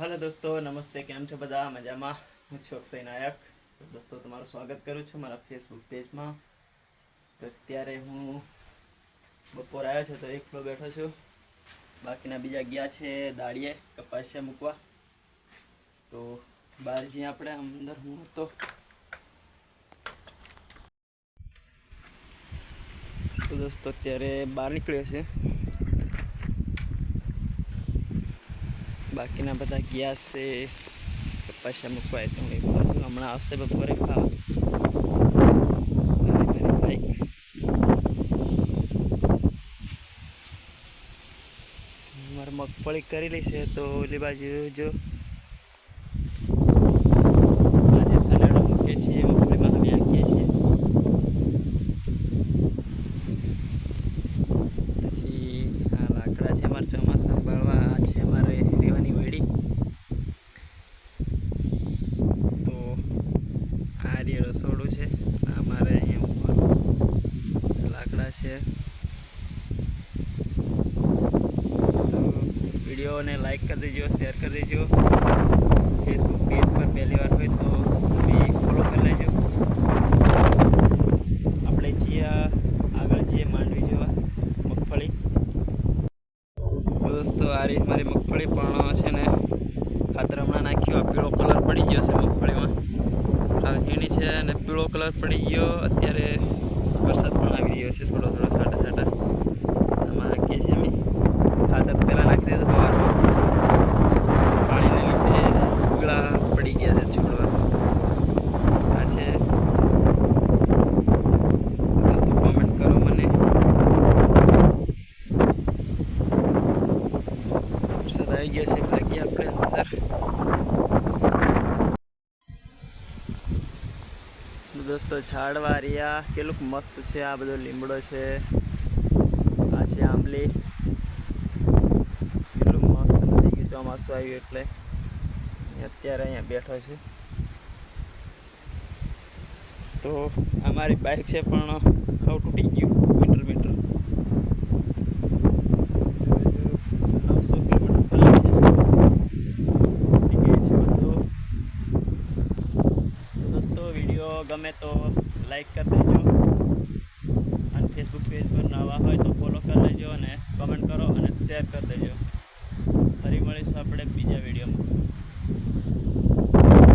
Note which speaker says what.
Speaker 1: હાલો દોસ્તો, નમસ્તે, કેમ છો બધા? મજામાં? હું છું અક્ષય નાયક. દોસ્તો, તમારું સ્વાગત કરું છું મારા ફેસબુક પેજમાં. તો અત્યારે હું બપોર આવ્યો છું તો એકલો બેઠો છું. બાકીના બીજા ગયા છે દાળીએ, કપાસિયા મૂકવા. તો બહાર જઈએ આપણે, અંદર હું હતો. તો દોસ્તો, અત્યારે બહાર નીકળ્યો છે. બાકીના બધા ગયા છે. કપાસિયા મૂકવા તો હું હમણાં આવશે બપોરે ખાવા. મારે મગફળી કરેલી છે તો ઓલી બાજુ જો. પછી આ લાકડા છે, અમારે ચોમાસા સંભાળવા આ છે અમારે રેવાની વેડી તો આ રહ્યું રસોડું છે આ અમારે અહીંયા ઉપર લાકડા છે તો વિડીયોને લાઈક કરી દેજો શેર કરી દેજો. ફેસબુક પેજ પર પહેલી વાર હોય તો તમે ફોલો કરી લેજો. આપણે છીએ આગળ છીએ માંડવી જેવા, મગફળી. દોસ્તો, આ રીત મારી મગફળી પણ છે ને ખાતર હમણાં નાખ્યું. આ પીળો કલર પડી ગયો છે મગફળીમાં. આ ઝીણી છે અને પીળો કલર પડી ગયો. અત્યારે વરસાદ પણ આવી રહ્યો છે થોડો થોડો, છાંટા છાંટા આમાં હાકીએ છીએ અમે ખાતર પહેલાં નાખી દીધું સવારમાં પાણીને લીધે પીળા પડી ગયા છે છોડવા આ છે દોસ્તો કોમેન્ટ કરો મને વરસાદ ભાગીએ આપણે અંદર દોસ્તો ઝાડવા રહ્યા. કેટલુંક મસ્ત છે. આ બધો લીમડો છે. આ છે આંબલી. કેટલું મસ્ત થઈ ગયું ચોમાસું આવ્યું એટલે. અત્યારે અહીંયા બેઠો છે. તો આ મારી બાઇક છે પણ હવે તૂટી ગયું મીટર મીટર નવસો કિલોમીટર ફરી છે તૂટી ગઈ છે બધું તો દોસ્તો વીડિયો ગમે તો લાઈક કરી દેજો. અને ફેસબુક પેજ પર નવા હોય તો ફોલો કરી લેજો અને કમેન્ટ કરો અને શેર કરી દેજો. ફરી મળીશું આપણે બીજા વિડીયોમાં